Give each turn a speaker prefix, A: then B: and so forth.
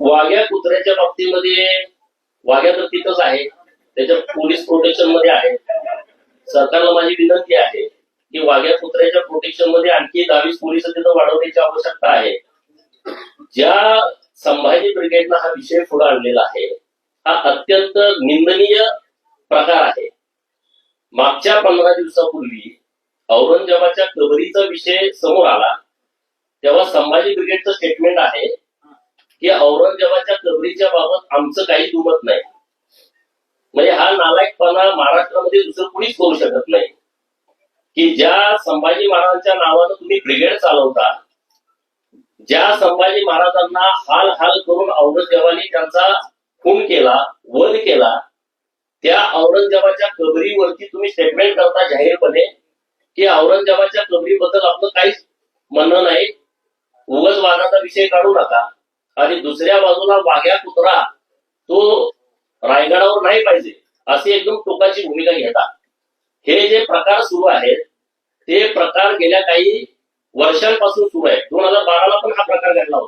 A: वाघ्या कुत्र्याच्या बाबतीमध्ये वाघ्या तर तिथंच आहे. त्याच्या पोलीस प्रोटेक्शनमध्ये आहे. सरकारला माझी विनंती आहे की वाघ्या कुत्र्याच्या प्रोटेक्शनमध्ये आणखी दहावीस पोलीस तिथं वाढवण्याची आवश्यकता आहे. ज्या संभाजी ब्रिगेडला हा विषय पुढे आणलेला आहे हा अत्यंत निंदनीय प्रकार आहे. मागच्या पंधरा दिवसापूर्वी औरंगजेबाच्या कबरीचा विषय समोर आला. तेव्हा संभाजी ब्रिगेडचं स्टेटमेंट आहे की औरंगजेबाच्या कबरीच्या बाबत आमचं काही दुमत नाही. म्हणजे हा नालायकपणा महाराष्ट्रामध्ये दुसरं कुणीच करू शकत नाही. की ज्या संभाजी महाराजांच्या नावानं तुम्ही ब्रिगेड चालवता ज्या संभाजी महाराजांना हाल हाल करून औरंगजेबाने त्यांचा खून केला वध केला त्या औरंगजेबाच्या कबरीवरती तुम्ही स्टेटमेंट करता जाहीरपणे की औरंगजेबाच्या कबरीबद्दल आपलं काहीच म्हणणं नाही. उगच वादाचा विषय काढू नका. आणि दुसऱ्या बाजूला वाघ्या कुत्रा तो रायगडावर नाही पाहिजे अशी एकदम टोकाची भूमिका घेतात. हे जे प्रकार सुरू आहेत ते प्रकार गेल्या काही वर्षांपासून सुरू आहे दोन हजार बाराला पण हा प्रकार घडला होता.